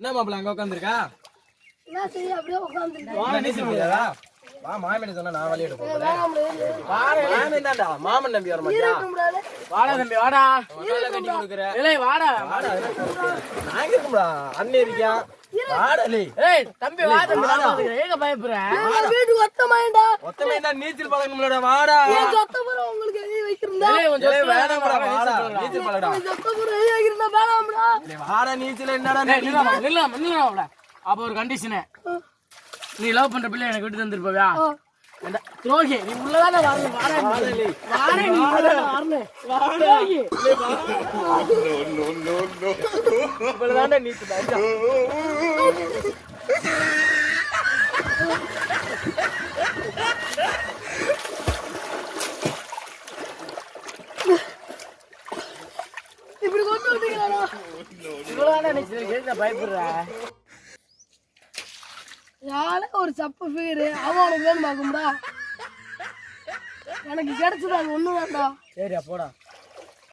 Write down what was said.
என்ன மாப்பிள்ள அங்க உட்காந்துருக்கா வா மாமன் சொன்னா நான் விளையாட போறேன். மாமன். நம்பி வர மாட்டியா? வாடா தம்பி வாடா. கட்டி கொடுக்குற இல்லை வாடா. வாடா நான் இருக்கும்டா? அண்ணன் இருக்கியா நீச்சல் பழக்கணும்லடா வாடா. உங்களுக்கு நீச்சல் பழடா வாடா நீச்சல் என்னடா நில்லாம நில்லாம நில்லாம அப்ப ஒரு கண்டிஷனு நீ லவ் பண்ற பிள்ளை எனக்கு விட்டு தந்துருப்பவியா? துரோகி நீ உள்ளதானே வாடா நீ. வாடா நீ. இப்படி யாரே ஒரு சப்பு ஃபிகரு அவன் உனக்கு வேணும் பார்க்கும்டா. எனக்கு கிடைச்சது அது ஒண்ணு வேண்டாம் சரியா போடா.